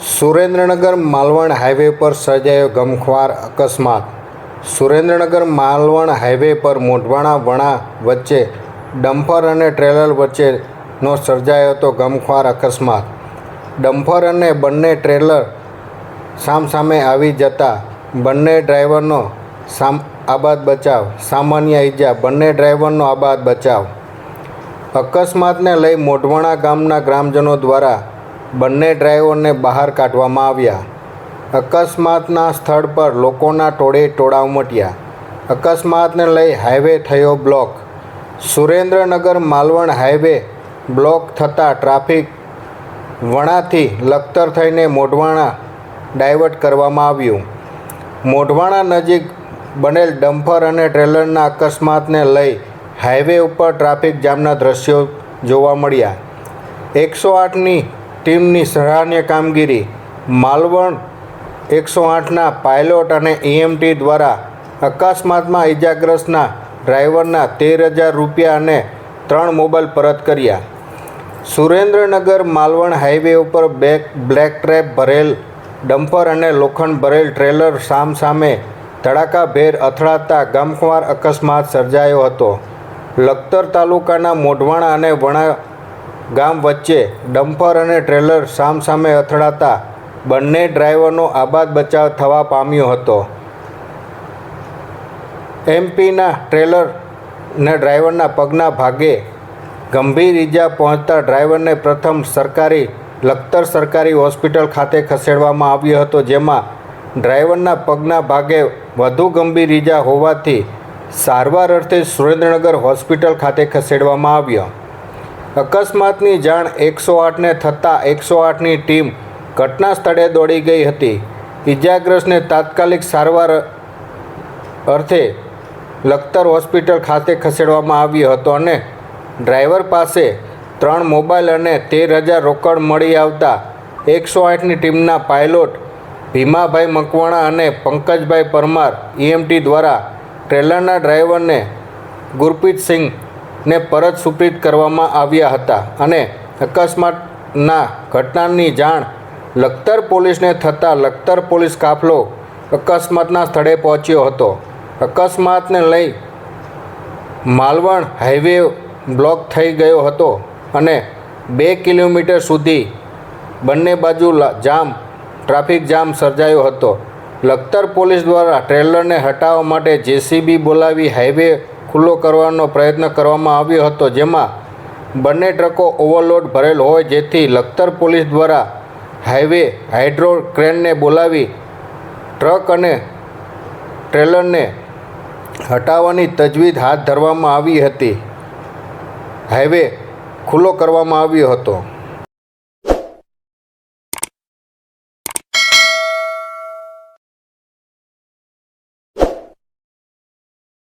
Surendranagar Malvan highway પર સર્જાયો ગમખ્વાર અકસ્માત. સુરેન્દ્રનગર માલવણ હાઈવે પર મોઢવાણા વણા વચ્ચે ડમ્ફર અને ટ્રેલર વચ્ચેનો સર્જાયો હતો ગમખ્વાર અકસ્માત. ડમ્ફર અને બંને ટ્રેલર સામસામે આવી જતા બંને ડ્રાઈવરનો સામ આબાદ બચાવ, સામાન્ય ઈજા, બંને ડ્રાઈવરનો આબાદ બચાવ. અકસ્માતને લઈ મોઢવાણા ગામના ગ્રામજનો દ્વારા બંને ડ્રાઈવરને બહાર કાઢવામાં આવ્યા. અકસ્માતના સ્થળ પર લોકોના ટોળે ટોળા ઉમટ્યા. અકસ્માતને લઈ હાઈવે થયો block. Surendranagar Malvan highway block થતાં ટ્રાફિક વણાથી લખતર થઈને મોઢવાણા ડાયવર્ટ કરવામાં આવ્યું. મોઢવાણા નજીક બનેલ ડમ્ફર અને ટ્રેલરના અકસ્માતને લઈ હાઈવે ઉપર ટ્રાફિક જામના દ્રશ્યો જોવા મળ્યા. એકસો આઠની ટીમની સરાહનીય કામગીરી માલવણ એકસો આઠના પાયલોટ અને ઈએમટી દ્વારા અકસ્માતમાં ઈજાગ્રસ્તના ડ્રાઈવરના તેર હજાર રૂપિયા અને ત્રણ મોબાઈલ પરત કર્યા. સુરેન્દ્રનગર માલવણ હાઈવે ઉપર બેક, બ્લેક ટ્રેપ ભરેલ ડમ્પર અને લોખંડ ભરેલ ટ્રેલર સામસામે ધડાકાભેર અથડાતા ગામખવાર અકસ્માત સર્જાયો હતો. લખતર તાલુકાના મોઢવાણા અને વણા ગામ વચ્ચે ડમ્પર અને ટ્રેલર સામસામે અથડાતા બંને ડ્રાઈવરનો આબાદ બચાવ થવા પામ્યો હતો. એમપીના ટ્રેલરના ડ્રાઈવરના પગના ભાગે ગંભીર ઈજા પહોંચતા ડ્રાઈવરને પ્રથમ સરકારી, લખતર સરકારી હોસ્પિટલ ખાતે ખસેડવામાં આવ્યો હતો, જેમાં ડ્રાઈવરના પગના ભાગે વધુ ગંભીર ઈજા હોવાથી સારવાર અર્થે સુરેન્દ્રનગર હોસ્પિટલ ખાતે ખસેડવામાં આવ્યો. અકસ્માતની જાણ એકસો આઠને થતાં એકસો આઠની ટીમ ઘટના સ્થળે દોડી ગઈ હતી. ઇજાગ્રસ્તને તાત્કાલિક સારવાર અર્થે લખતર હોસ્પિટલ ખાતે ખસેડવામાં આવ્યો હતો અને ડ્રાઈવર પાસે ત્રણ મોબાઈલ અને તેર હજાર રોકડ મળી આવતા એકસો આઠની ટીમના પાયલોટ ભીમાભાઈ મકવાણા અને પંકજભાઈ પરમાર ઈએમટી દ્વારા ટ્રેલરના ડ્રાઈવરને ગુરપ્રીતસિંહને પરત સુપ્રીત કરવામાં આવ્યા હતા અને અકસ્માતના ઘટનાની જાણ લખતર પોલીસને થતાં લખતર પોલીસ કાફલો અકસ્માતના સ્થળે પહોંચ્યો હતો. અકસ્માતને લઈ માલવણ હાઈવે બ્લોક થઈ ગયો હતો અને બે કિલોમીટર સુધી બંને બાજુ જામ, ટ્રાફિક જામ સર્જાયો હતો. લખતર પોલીસ દ્વારા ટ્રેલરને હટાવવા માટે જેસીબી બોલાવી હાઈવે ખુલ્લો કરવાનો પ્રયત્ન કરવામાં આવ્યો હતો, જેમાં બંને ટ્રકો ઓવરલોડ ભરેલ હોય જેથી લખતર પોલીસ દ્વારા હાઈવે હાઇડ્રો ક્રેનને બોલાવી ટ્રક અને ટ્રેલરને હટાવવાની તજવીજ હાથ ધરવામાં આવી હતી. હાઈવે ખુલ્લો કરવામાં આવ્યો હતો.